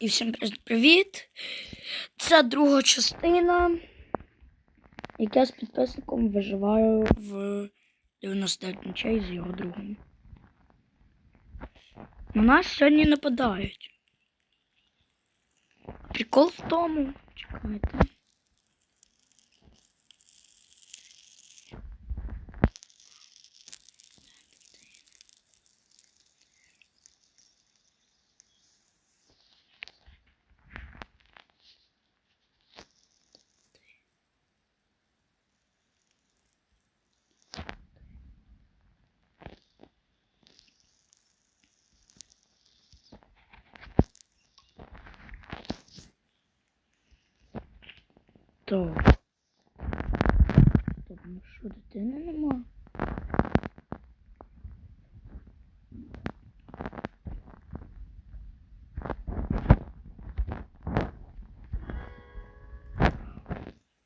І всім привіт! Це друга частина, як я з підписником виживаю в 99 ночей з його другом. На нас сьогодні нападають. Прикол в тому. Чекайте. Так. Стоп, ну що, дитини нема?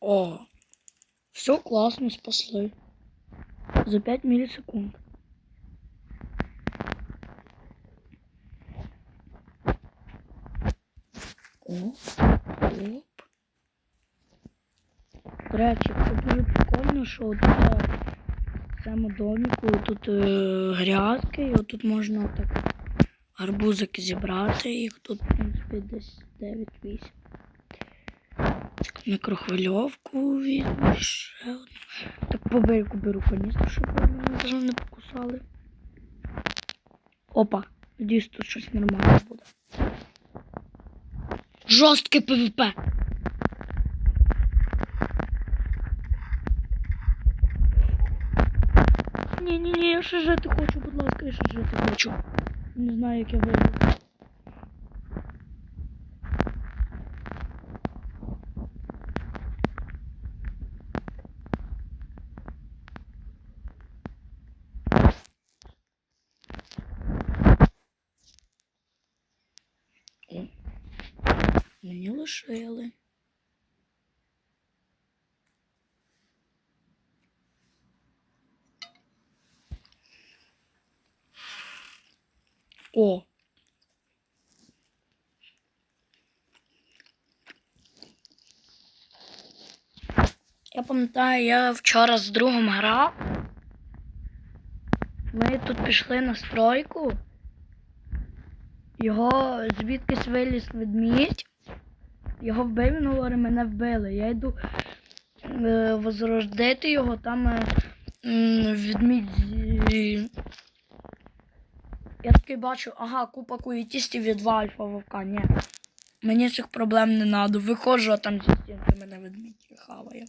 О, все класно спасли. За 5 миллисекунд. О, оп. До речі, це дуже прикольно, що е, в цьому доміку тут е, грядки, і тут можна так гарбузики зібрати. Їх тут, в принципі, десь 9-8. Мікрохвильовку візьму ще одну. Так по беру каністру, щоб вже не покусали. Опа, надіюсь, тут щось нормальне буде. Жорстке ПВП. Ні, ні, ні, я ще жити хочу, будь ласка, я ще жити хочу. Не знаю, як я вийду. Мені лишили. О. Я пам'ятаю, я вчора з другом грав. Ми тут пішли на стройку. Його звідкись виліз ведмідь. Його вбив, він говорить, мене вбили. Я йду е, возрождити його, там е, ведмідь. Я такий бачу, ага, купа куєтістів від два альфа вовка. Ні. Мені цих проблем не надо. Виходжу, а там зі стінки мене ведмідь хаває.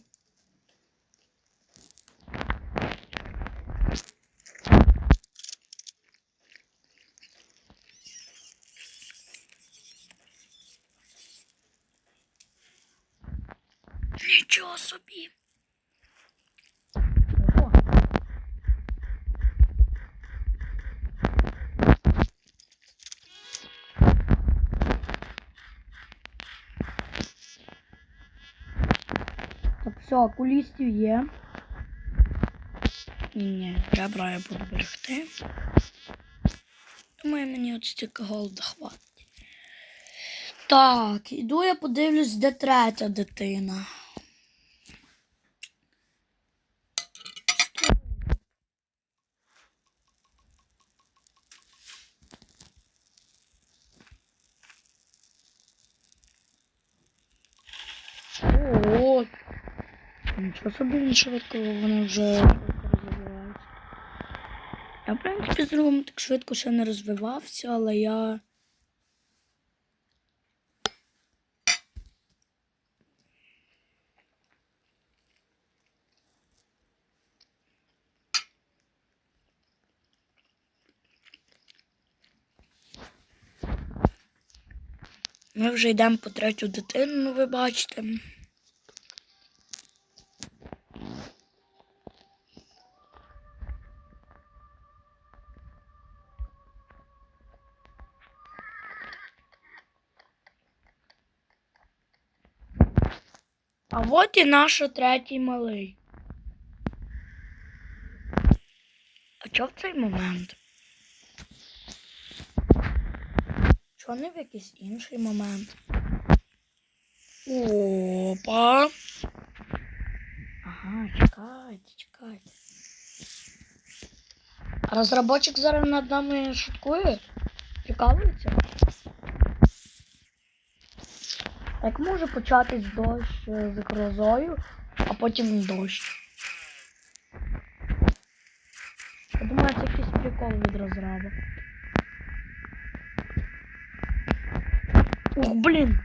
Нічого собі. Так, все, окулістів є. Ні, ні, ребра я буду берегти. Думаю, мені от стільки голода хватить. Так, іду я подивлюсь, де третя дитина. О, нічого собі швидко, вони вже розвиваються. Я, в принципі, з другом так швидко ще не розвивався, але я. Ми вже йдемо по третю дитину, ну ви бачите. А от і наш третій малий. А чого в цей момент? Чого не в якийсь інший момент? Опа. Ага, чекайте, чекайте. А розробочик зараз над нами шуткує? Прикалується? Як може початись дощ е, з грозою, а потім дощ? Я думаю, це якийсь прикол від розраба. Ух, блін!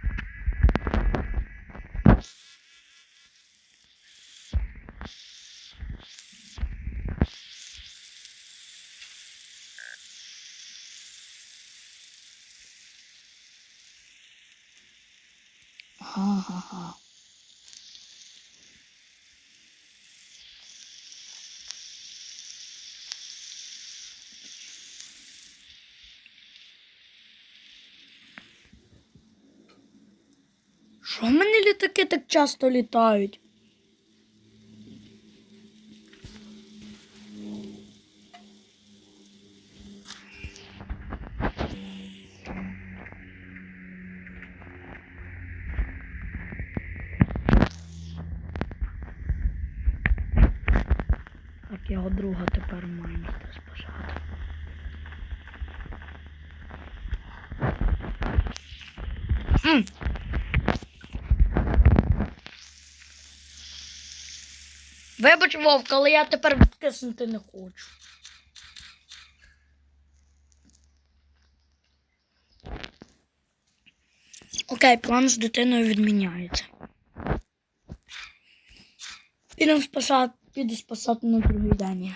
Ага-га. Що в мене літаки так часто літають? Його друга тепер ніхто спасати. Вибач, Вовк, але я тепер відтиснути не хочу. Окей, план з дитиною відміняється. Підемо спасати, піде спасати на другий день.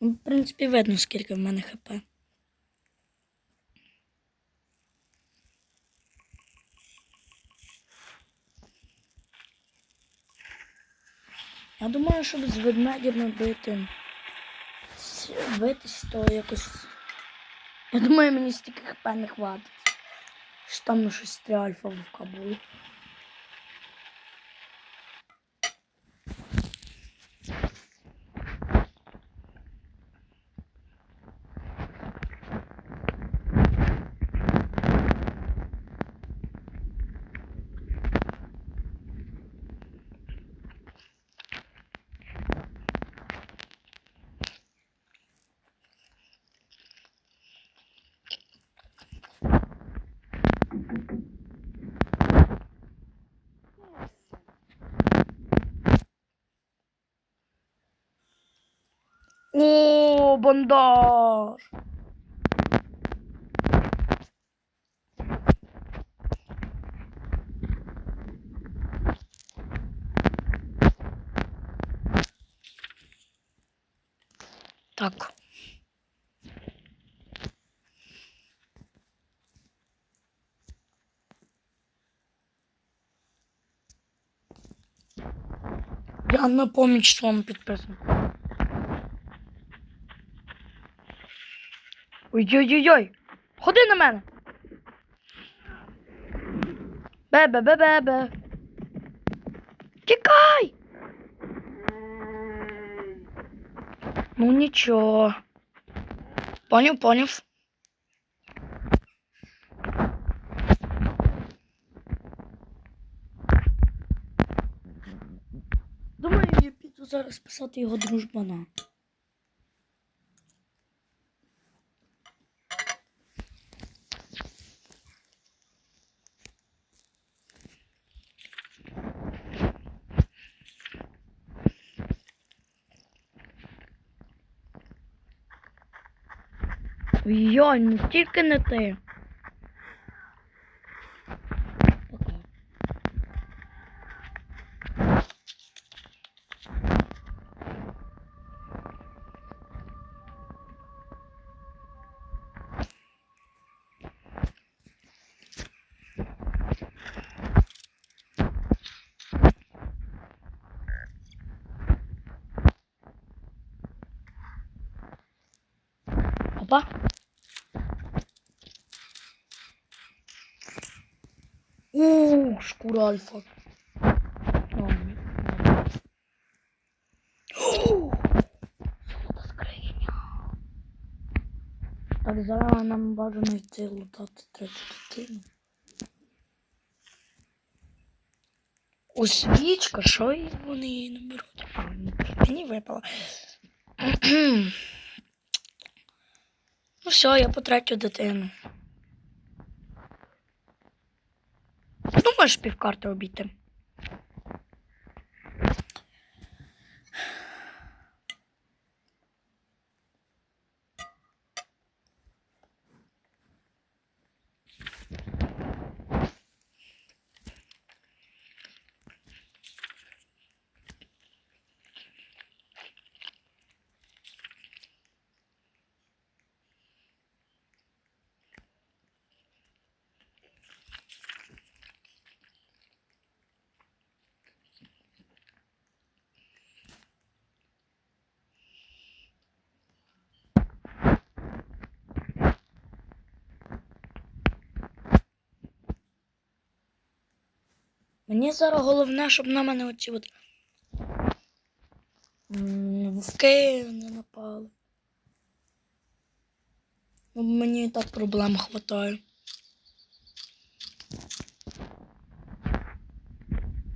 Ну, В принципі, видно, скільки в мене хп. Я думаю, щоб з ведмедями бити. Битись, то якось. Я думаю, мені стільки хп не хватить. Що там щось три альфа в Кабулі. О, бандаж! Так. Я на поміч вам підписаний. Ой-ой-ой! Ходи на мене! Бе-бе-бе-бе-бе! Тікай! Ну нічого. Поняв, поняв. Думаю, я піду зараз писати його дружбана. Йой, ну тільки не ти. Опа. Шкура альфа. О. Так, зараз нам бажано йти лутати третю дитину. У свічка, що вони її не беруть? А, мені випало. ну все, я по дитину. Ну, можеш півкарти обійти. Мені зараз головне, щоб на мене оці от вовки не напали. Ну, мені і так проблем хватає.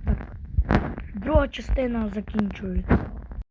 Так. Друга частина закінчується.